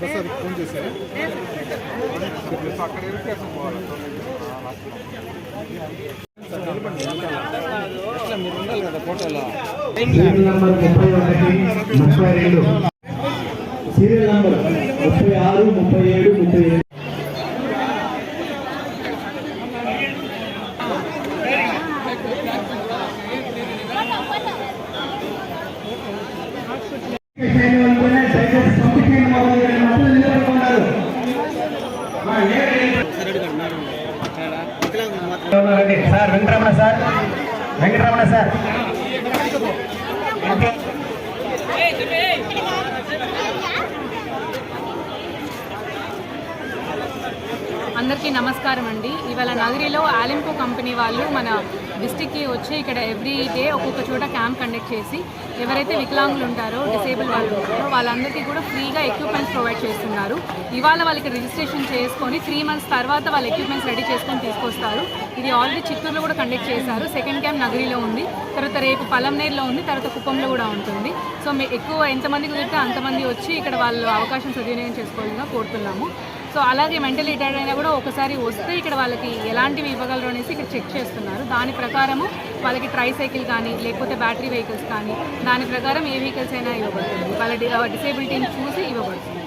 Prasad phone చేశారా? అక్కడ వెళ్తే అక్కడ పోవాలి మీరు ఉండాలి కదా ఫోటోలో సీరియల్ నంబర్ ముప్పై ఆరు ముప్పై ఏడు ముప్పై ఏడు sir Venkataramana sir. Venkataramana sir. అందరికీ నమస్కారం అండి. ఇవాళ నగరిలో ఆలింపో కంపెనీ వాళ్ళు మన డిస్టిక్కి వచ్చి ఇక్కడ ఎవ్రీ డే ఒక్కొక్క చోట క్యాంప్ కండక్ట్ చేసి ఎవరైతే వికలాంగులు ఉంటారో డిసేబుల్ వాళ్ళు ఉంటారో వాళ్ళందరికీ కూడా ఫ్రీగా ఎక్విప్మెంట్ ప్రొవైడ్ చేస్తున్నారు. ఇవాళ వాళ్ళకి రిజిస్ట్రేషన్ చేసుకొని త్రీ మంత్స్ తర్వాత వాళ్ళ ఎక్విప్మెంట్స్ రెడీ చేసుకొని తీసుకొస్తారు. ఇది ఆల్రెడీ చిత్తూరులో కూడా కండక్ట్ చేశారు. సెకండ్ క్యాంప్ నగరిలో ఉంది. తర్వాత రేపు పలంనేరులో ఉంది. తర్వాత కుప్పంలో కూడా ఉంటుంది. సో మీ ఎక్కువ ఎంతమంది కుదిరితే అంతమంది వచ్చి ఇక్కడ వాళ్ళు అవకాశం సద్వినియోగం చేసుకోవాలని కోరుతున్నాము. సో అలాగే మెంటల్ రిటైర్డ్ అయినా కూడా ఒకసారి వస్తే ఇక్కడ వాళ్ళకి ఎలాంటివి ఇవ్వగలరు అనేసి ఇక్కడ చెక్ చేస్తున్నారు. దాని ప్రకారము వాళ్ళకి ట్రై సైకిల్ కానీ లేకపోతే బ్యాటరీ వెహికల్స్ కానీ దాని ప్రకారం ఏ వెహికల్స్ అయినా ఇవ్వబడుతుంది. వాళ్ళ డిసేబిలిటీని చూసి ఇవ్వబడుతుంది.